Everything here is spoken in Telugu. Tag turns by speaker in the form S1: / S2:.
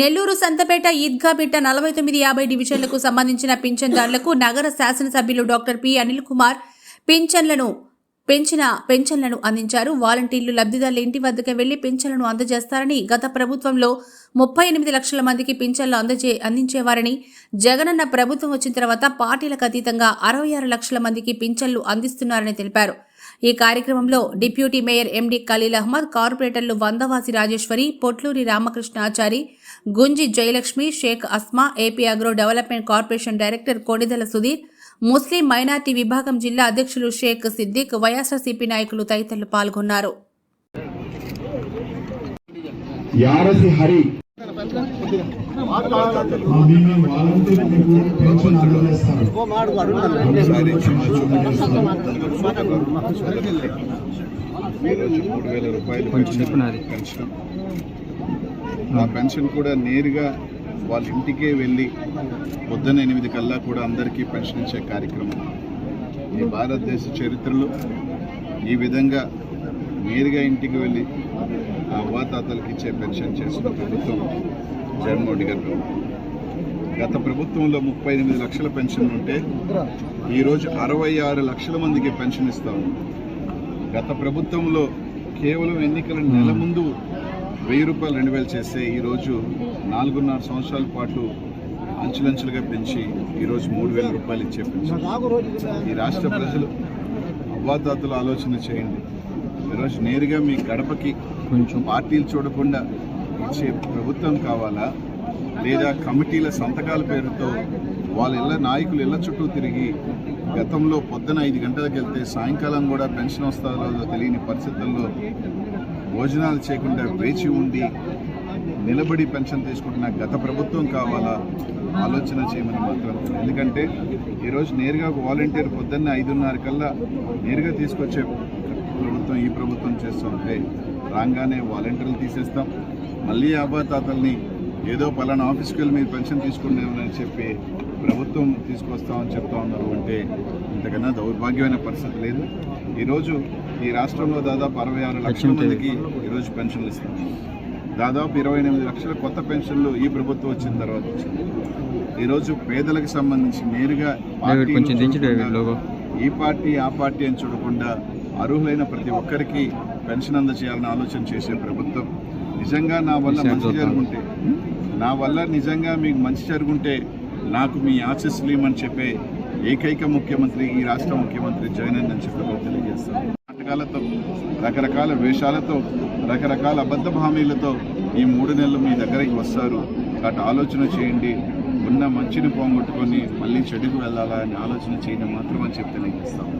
S1: నెల్లూరు సంతపేట ఈద్గా బిడ్డ నలభై తొమ్మిది యాభై డివిజన్లకు సంబంధించిన పింఛన్దారులకు నగర శాసనసభ్యులు డాక్టర్ పి అనిల్ కుమార్ పింఛన్లను పెంచిన పెన్షన్లను అందించారు. వాలంటీర్లు లబ్ధిదారుల ఇంటి వద్దకు వెళ్ళి పింఛన్లను అందజేస్తారని గత ప్రభుత్వంలో ముప్పై ఎనిమిది లక్షల మందికి పింఛన్లు అందజే అందించేవారని జగనన్న ప్రభుత్వం వచ్చిన తర్వాత పార్టీలకు అతీతంగా అరవై ఆరు లక్షల మందికి పింఛన్లు అందిస్తున్నారని తెలిపారు. ఈ కార్యక్రమంలో deputy mayor MD Khaleel Ahmed కార్పొరేటర్లు Vandavasi Rajeshwari Potluri Ramakrishnachari Gunji Jayalakshmi Sheikh Asma AP agro development corporation director Kodidala Sudheer Muslim minority విభాగం జిల్లా అధ్యక్షులు షేక్ సిద్దిక్ వైఎస్ఆర్సీపీ నాయకులు తదితరులు పాల్గొన్నారు.
S2: యారసి హరి
S3: మూడు వేల రూపాయలు పెన్షన్ పెన్షన్ ఆ పెన్షన్ కూడా నేరుగా వాళ్ళ ఇంటికే వెళ్ళి పొద్దున్న ఎనిమిది కల్లా కూడా అందరికీ పెన్షన్ ఇచ్చే కార్యక్రమం. ఈ భారతదేశ చరిత్రలో ఈ విధంగా నేరుగా ఇంటికి వెళ్ళి ఆ అవ్వాతాతలకు ఇచ్చే పెన్షన్ చేసిన ప్రభుత్వం జగన్మోహన్ రెడ్డి గారి. ప్రభుత్వం గత ప్రభుత్వంలో ముప్పై ఎనిమిది లక్షల పెన్షన్ ఉంటే ఈరోజు అరవై ఆరు లక్షల మందికి పెన్షన్ ఇస్తాము గత ప్రభుత్వంలో కేవలం ఎన్నికల నెల ముందు వెయ్యి రూపాయలు రెండు వేలు చేస్తే ఈరోజు నాలుగున్నర సంవత్సరాల పాటు అంచులంచులుగా పెంచి ఈరోజు మూడు వేల రూపాయలు ఇచ్చే పెన్షన్. ఈ రాష్ట్ర ప్రజలు అవ్వాదాతలు ఆలోచన చేయండి. ఈరోజు నేరుగా మీ గడపకి కొంచెం పార్టీలు చూడకుండా ఇచ్చే ప్రభుత్వం కావాలా? లేదా కమిటీల సంతకాల పేరుతో వాళ్ళ ఇళ్ళ నాయకులు ఇళ్ళ చుట్టూ తిరిగి గతంలో పొద్దున ఐదు గంటలకు వెళ్తే సాయంకాలం కూడా పెన్షన్ వస్తుందో తెలియని పరిస్థితుల్లో భోజనాలు చేయకుండా వేచి ఉండి నిలబడి పెన్షన్ తీసుకుంటున్న గత ప్రభుత్వం కావాలా? ఆలోచన చేయమని మాత్రం. ఎందుకంటే ఈరోజు నేరుగా ఒక వాలంటీర్ పొద్దున్న ఐదున్నర కల్లా నేరుగా తీసుకొచ్చే ప్రభుత్వం ఈ ప్రభుత్వం చేస్తుంటే రాగానే వాలంటీర్లు తీసేస్తాం. మళ్ళీ అబ్బాతాతల్ని ఏదో పలానా ఆఫీస్కి వెళ్ళి మీరు పెన్షన్ తీసుకున్నామని చెప్పి ప్రభుత్వం తీసుకొస్తామని చెప్తా ఉన్నారు అంటే ఇంతకన్నా దౌర్భాగ్యమైన పరిస్థితి లేదు. ఈరోజు ఈ రాష్ట్రంలో దాదాపు అరవై ఆరు లక్షల మందికి ఈరోజు పెన్షన్లు ఇస్తాం. దాదాపు ఇరవై ఎనిమిది లక్షల కొత్త పెన్షన్లు ఈ ప్రభుత్వం వచ్చిన తర్వాత వచ్చింది. ఈరోజు పేదలకు సంబంధించి నేరుగా. ఈ పార్టీ ఆ పార్టీ అని చూడకుండా అర్హులైన ప్రతి ఒక్కరికి పెన్షన్ అందజేయాలని ఆలోచన చేసే ప్రభుత్వం. నిజంగా నా వల్ల మంచి. జరుగుంటే నా వల్ల నిజంగా మీకు మంచి జరుగుంటే నాకు మీ ఆశీస్సులు ఇవ్వమని చెప్పే ఏకైక ముఖ్యమంత్రి ఈ రాష్ట్ర ముఖ్యమంత్రి జగన్ అని చెప్పి నేను తెలియజేస్తాను. నాటకాలతో రకరకాల వేషాలతో రకరకాల అబద్ధ హామీలతో ఈ మూడు నెలలు మీ దగ్గరికి వస్తారు. కాబట్టి ఆలోచన చేయండి. ఉన్న మంచిని పోగొట్టుకొని మళ్ళీ చెడుకు వెళ్ళాలా అని ఆలోచన చేయండి మాత్రం అని చెప్పి తెలియజేస్తాను.